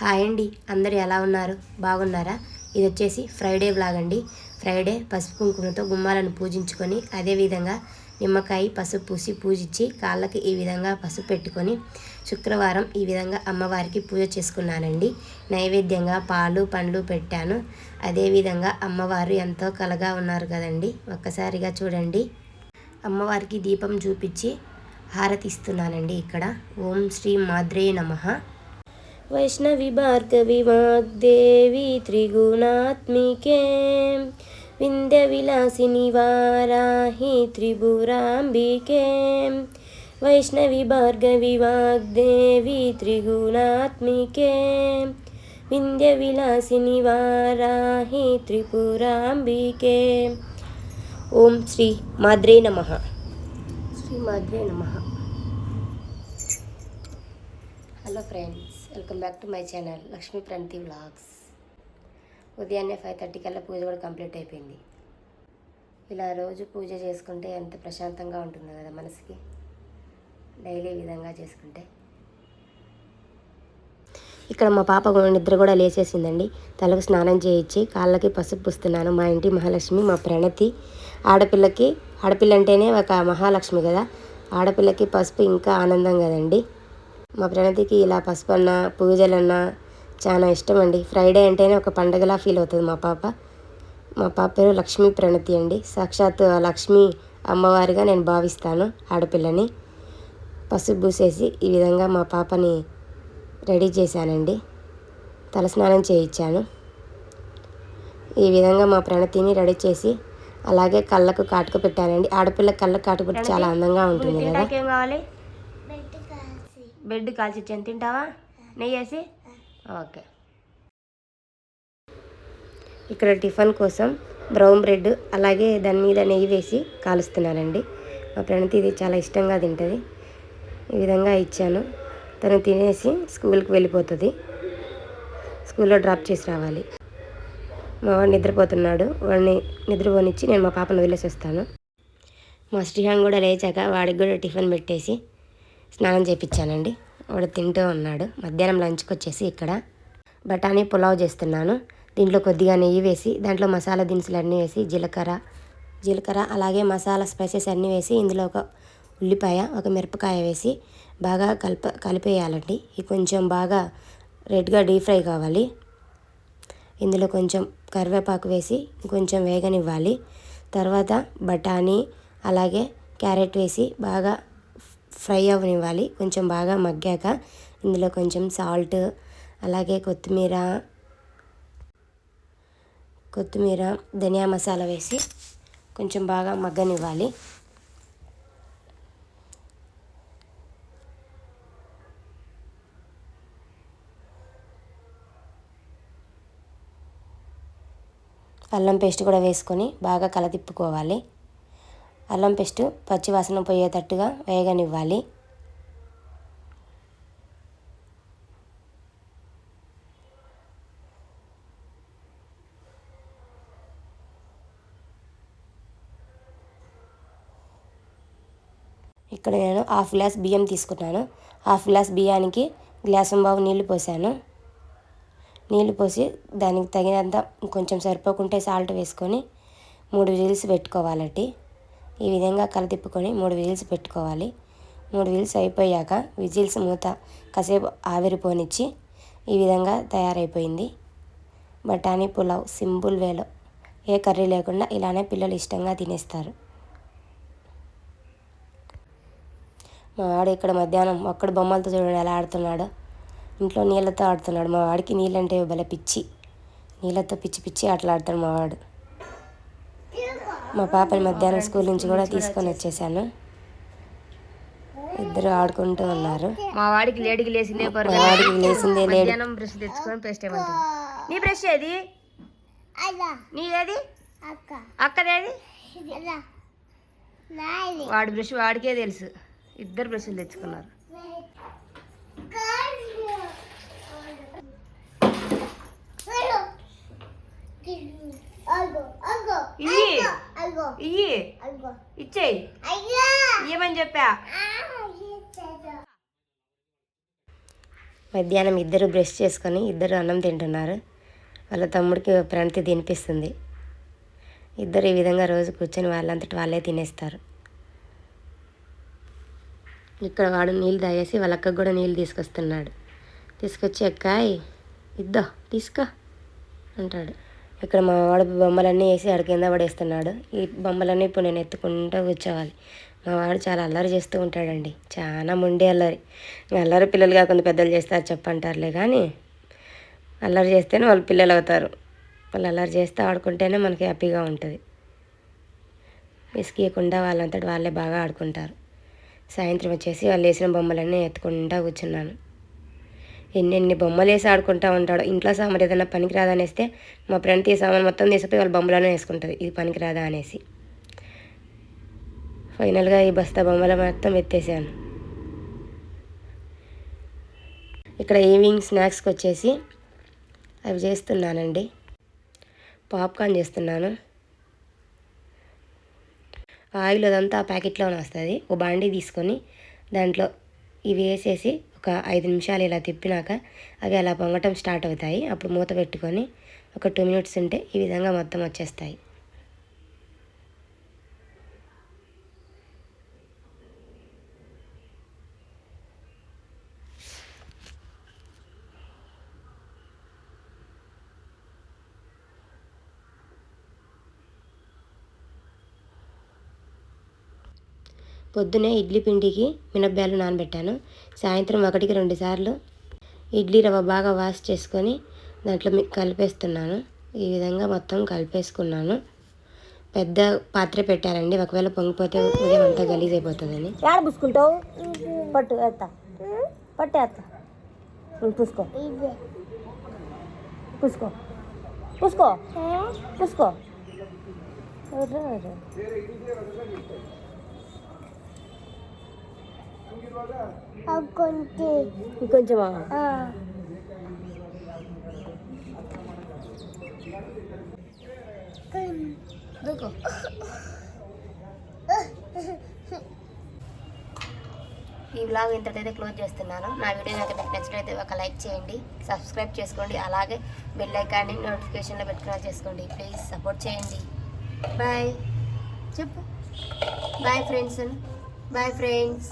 Hi అండి. అందరు ఎలా ఉన్నారు? బాగున్నారా? ఇది వచ్చేసి ఫ్రైడే బ్లాగ్ అండి. ఫ్రైడే పసుపు కుంకుమతో గుమ్మాలను పూజించుకొని అదేవిధంగా నిమ్మకాయ పసుపు పూసి పూజించి కాళ్ళకి ఈ విధంగా పసుపు పెట్టుకొని శుక్రవారం ఈ విధంగా అమ్మవారికి పూజ చేసుకున్నానండి. నైవేద్యంగా పాలు పండ్లు పెట్టాను. అదేవిధంగా అమ్మవారు ఎంతో కలగా ఉన్నారు కదండి. ఒక్కసారిగా చూడండి. అమ్మవారికి దీపం చూపించి హారతి ఇస్తున్నానండి ఇక్కడ. ఓం శ్రీ మాద్రే నమః. వైష్ణవి భార్గవి వాగ్దేవి త్రిగుణాత్మికే వింధ్య విలాసిని వారాహి త్రిపురాంబికే వైష్ణవి భార్గవి వాగ్దేవి త్రిగుణాత్మికే వింధ్య విలాసిని వారాహి త్రిపురాంబికే ఓం శ్రీ మాద్రే నమ శ్రీ మాద్రే నమ hello friends welcome back to my channel Lakshmi Pranathi vlogs. ఉదయాన్నే ఫైవ్ థర్టీ కల్లా పూజ కూడా కంప్లీట్ అయిపోయింది. ఇలా రోజు పూజ చేసుకుంటే ఎంత ప్రశాంతంగా ఉంటుంది కదా మనసుకి. డైలీ విధంగా చేసుకుంటే. ఇక్కడ మా పాప నిద్ర కూడా లేచేసిందండి. తలకు స్నానం చేయించి కాళ్ళకి పసుపు పూస్తున్నాను. మా ఇంటి మహాలక్ష్మి మా ప్రణతి. ఆడపిల్లకి ఆడపిల్ల అంటేనే ఒక మహాలక్ష్మి కదా. ఆడపిల్లకి పసుపు ఇంకా ఆనందం కదండి. మా ప్రణతికి ఇలా పసుపు అన్న పూజలన్నా చాలా ఇష్టం అండి ఫ్రైడే అంటేనే ఒక పండగలా ఫీల్ అవుతుంది మా పాప. మా పాప పేరు లక్ష్మీ ప్రణతి అండి. సాక్షాత్ లక్ష్మీ అమ్మవారిగా నేను భావిస్తాను ఆడపిల్లని. పసుపు పూసేసి ఈ విధంగా మా పాపని రెడీ చేశానండి. తలస్నానం చేయించాను. ఈ విధంగా మా ప్రణతిని రెడీ చేసి అలాగే కళ్ళకు కాటుక పెట్టానండి. ఆడపిల్ల కళ్ళకు కాటుక పెట్టి చాలా అందంగా ఉంటుంది కదా. బ్రెడ్ బెడ్ కాల్చి ఇచ్చాను. తింటావా? నెయ్యి వేసి? ఓకే. ఇక్కడ టిఫిన్ కోసం బ్రౌన్ బ్రెడ్ అలాగే దాని మీద నెయ్యి వేసి కాలుస్తున్నానండి. మా ప్రణతి ఇది చాలా ఇష్టంగా తింటుంది. ఈ విధంగా ఇచ్చాను. తను తినేసి స్కూల్కి వెళ్ళిపోతుంది. స్కూల్లో డ్రాప్ చేసి రావాలి. మా వాడు నిద్రపోతున్నాడు. వాడిని నిద్రపోనిచ్చి నేను మా పాపను వదిలేసి వస్తాను. మా శ్రీహాన్ కూడా లేచాక వాడికి కూడా టిఫిన్ పెట్టేసి స్నానం చేయించానండి వాడు తింటూ ఉన్నాడు. మధ్యాహ్నం లంచ్కి వచ్చేసి ఇక్కడ బఠానీ పులావ్ చేస్తున్నాను. దీంట్లో కొద్దిగా నెయ్యి వేసి దాంట్లో మసాలా దినుసులు అన్నీ వేసి జీలకర్ర జీలకర్ర అలాగే మసాలా స్పైసెస్ అన్నీ వేసి ఇందులో ఒక ఉల్లిపాయ ఒక మిరపకాయ వేసి బాగా కలప కలిపేయాలండి. ఇది కొంచెం బాగా రెడ్గా డీప్ ఫ్రై కావాలి. ఇందులో కొంచెం కరివేపాకు వేసి కొంచెం వేగనివ్వాలి. తర్వాత బఠానీ అలాగే క్యారెట్ వేసి బాగా ఫ్రై అవ్వనివ్వాలి కొంచెం బాగా మగ్గాక ఇందులో కొంచెం సాల్ట్ అలాగే కొత్తిమీర కొత్తిమీర ధనియా మసాలా వేసి కొంచెం బాగా మగ్గనివ్వాలి. అల్లం పేస్ట్ కూడా వేసుకొని బాగా కలతిప్పుకోవాలి. అల్లం పేస్ట్ పచ్చివాసన పోయేటట్టుగా వేగనివ్వాలి. ఇక్కడ నేను హాఫ్ గ్లాస్ బియ్యం తీసుకున్నాను. హాఫ్ గ్లాస్ బియ్యానికి గ్లాసం బావు నీళ్ళు పోసాను. నీళ్ళు పోసి దానికి తగినంత కొంచెం సరిపోకుంటే సాల్ట్ వేసుకొని మూడు విజిల్స్ పెట్టుకోవాలండి ఈ విధంగా కలతిప్పుకొని మూడు విజిల్స్ పెట్టుకోవాలి. మూడు విజిల్స్ అయిపోయాక విజిల్స్ మూత కాసేపు ఆవిరిపోనిచ్చి ఈ విధంగా తయారైపోయింది. బఠానీ పులావ్ సింపుల్ వేలో. ఏ కర్రీ లేకుండా ఇలానే పిల్లలు ఇష్టంగా తినేస్తారు. మా వాడు ఇక్కడ మధ్యాహ్నం ఒక్కడు బొమ్మలతో చూడండి ఎలా ఆడుతున్నాడు. ఇంట్లో నీళ్ళతో ఆడుతున్నాడు. మా వాడికి నీళ్ళంటే భలే పిచ్చి. నీళ్ళతో పిచ్చి పిచ్చి ఆటలాడతాడు మా వాడు. మా పాపని మధ్యాహ్నం స్కూల్ నుంచి కూడా తీసుకొని వచ్చేసాను. ఇద్దరు ఆడుకుంటూ ఉన్నారు. మా వాడికి లేడికి లేచి లేపారు మా వాడికి లేచిందే లేడు. మధ్యాహ్నం బ్రష్ తెచ్చుకొని పేస్ట్ ఏమంటుంది నీ బ్రష్ ఏది? నీదేది అక్కదేది? వాడి బ్రష్ వాడికే తెలుసు. ఇద్దరు బ్రష్లు తెచ్చుకున్నారు. ఇయ్యి. ఇయ్యి. ఇచ్చేయి. ఇయ్యమని చెప్పా. మధ్యాహ్నం ఇద్దరు బ్రష్ చేసుకొని ఇద్దరు అన్నం తింటున్నారు. వాళ్ళ తమ్ముడికి ప్రణతి తినిపిస్తుంది. ఇద్దరు ఈ విధంగా రోజు కూర్చొని వాళ్ళంతటి వాళ్ళే తినేస్తారు. ఇక్కడ వాడు నీళ్ళు తాగేసి వాళ్ళ అక్కకు కూడా నీళ్ళు తీసుకొస్తున్నాడు. తీసుకొచ్చి ఎక్కాయ్ ఇద్దో తీసుకో అంటాడు. ఇక్కడ మా వాడు బొమ్మలన్నీ వేసి ఆడ కింద పడేస్తున్నాడు. ఈ బొమ్మలన్నీ ఇప్పుడు నేను ఎత్తుకుంటూ కూర్చోవాలి. మా వాడు చాలా అల్లరి చేస్తూ ఉంటాడండి. చాలా మొండి అల్లరి. అల్లరి పిల్లలు కాకుండా పెద్దలు చేస్తారు చెప్పంటారులే కానీ అల్లరి చేస్తేనే వాళ్ళు పిల్లలు అవుతారు. వాళ్ళు అల్లరి చేస్తే ఆడుకుంటేనే మనకి హ్యాపీగా ఉంటుంది. విసిగీయకుండా వాళ్ళంతటి వాళ్ళే బాగా ఆడుకుంటారు. సాయంత్రం వచ్చేసి వాళ్ళు వేసిన బొమ్మలన్నీ ఎత్తుకుంటా కూర్చున్నాను. ఎన్ని ఎన్ని బొమ్మలు వేసి ఆడుకుంటా ఉంటాడు ఇంట్లో సామాన్ ఏదైనా పనికిరాదా అనేస్తే మా ఫ్రెండ్ తీ సామాన్ మొత్తం తీసిపోయి వాళ్ళ బొమ్మలోనే వేసుకుంటుంది. ఇది పనికిరాదా అనేసి. ఫైనల్గా ఈ బస్తా బొమ్మల మొత్తం ఎత్తేసాను. ఇక్కడ ఈవినింగ్ స్నాక్స్కి వచ్చేసి అవి చేస్తున్నానండి. పాప్కార్న్ చేస్తున్నాను. ఆయిల్ అదంతా ఆ ప్యాకెట్లోనే వస్తుంది. ఓ బాండీ తీసుకొని దాంట్లో ఇవి వేసేసి ఒక ఐదు నిమిషాలు ఇలా తిప్పినాక అవి అలా పొంగటం స్టార్ట్ అవుతాయి. అప్పుడు మూత పెట్టుకొని ఒక టూ మినిట్స్ ఉంటే ఈ విధంగా మొత్తం వచ్చేస్తాయి. పొద్దునే ఇడ్లీ పిండికి మినప్పాలు నానబెట్టాను. సాయంత్రం ఒకటికి రెండు సార్లు ఇడ్లీ రవ్వ బాగా వాష్ చేసుకొని దాంట్లో కలిపేస్తున్నాను. ఈ విధంగా మొత్తం కలిపేసుకున్నాను. పెద్ద పాత్ర పెట్టారండి. ఒకవేళ పొంగిపోతే ఉదయం అంతా గలీజ్ అయిపోతుందని. పుసుకుంటావు పట్టు ఎత్త. పట్టు ఎత్త. పుసుకో పుసుకో పుసుకో పుసుకో. ఇంకొంచెమా? దూకో ఈ వ్లాగ్ ఇంతటైతే క్లోజ్ చేస్తున్నాను. నా వీడియో కనుక మీకు నచ్చినట్లయితే ఒక లైక్ చేయండి సబ్స్క్రైబ్ చేసుకోండి అలాగే బెల్ ఐకాన్ని నోటిఫికేషన్లో పెట్టుకున్నా చేసుకోండి. ప్లీజ్ సపోర్ట్ చేయండి. బాయ్ చెప్పు. Bye friends bye friends